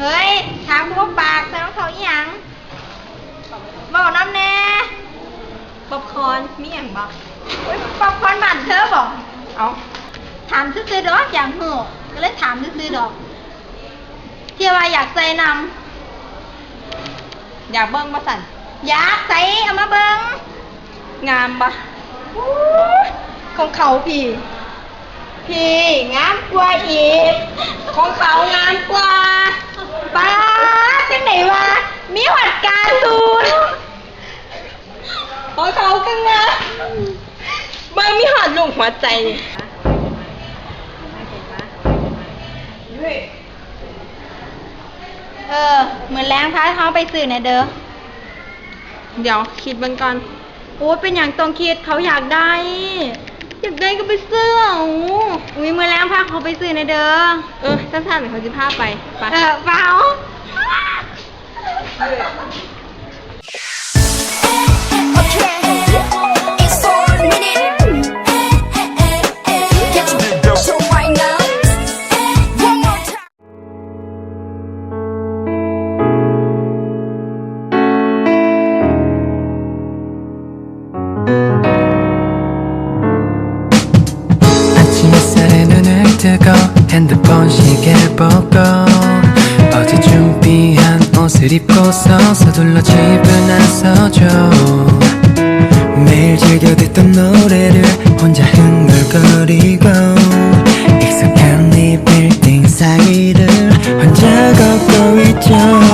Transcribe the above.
เฮ้ยถามพวกปากแต่รองเขาอีหยังบอกน้ำแน่ป๊อปคอนมีอย่างบอกป๊อปคอนบ้านเธอบอกเอาถามซื้อๆดอกอย่างหูก็เลยถามซื้อๆดอกเทียวว่าอยากใส่นำอยากเบิ้งมาสั่นอยากใส่เอามาเบิ้งงามปะของเขาพี่ พี่งามกว่าอีกของเขางา มีหอดลุงหัวใจนี่เออ เหมือนแรงพาเขาไปสื่อเนี่ยเด้อ เดี๋ยวคิดเบิ่งก่อนโอ้ยเป็นอย่างตรงคิดเขาอยากได้ อยากได้ก็ไปซื้อเอาอุ้ยมือแรงพาเขาไปซื้อเนี่ยเด้อ เออสั้นๆเขาจะพาไป ไป เออเปล่า 뜨고 핸드폰 시계를 보고 어제 준비한 옷을 입고서 서둘러 집을 나서죠 매일 즐겨 듣던 노래를 혼자 흥얼거리고 익숙한 이 빌딩 사이를 혼자 걷고 있죠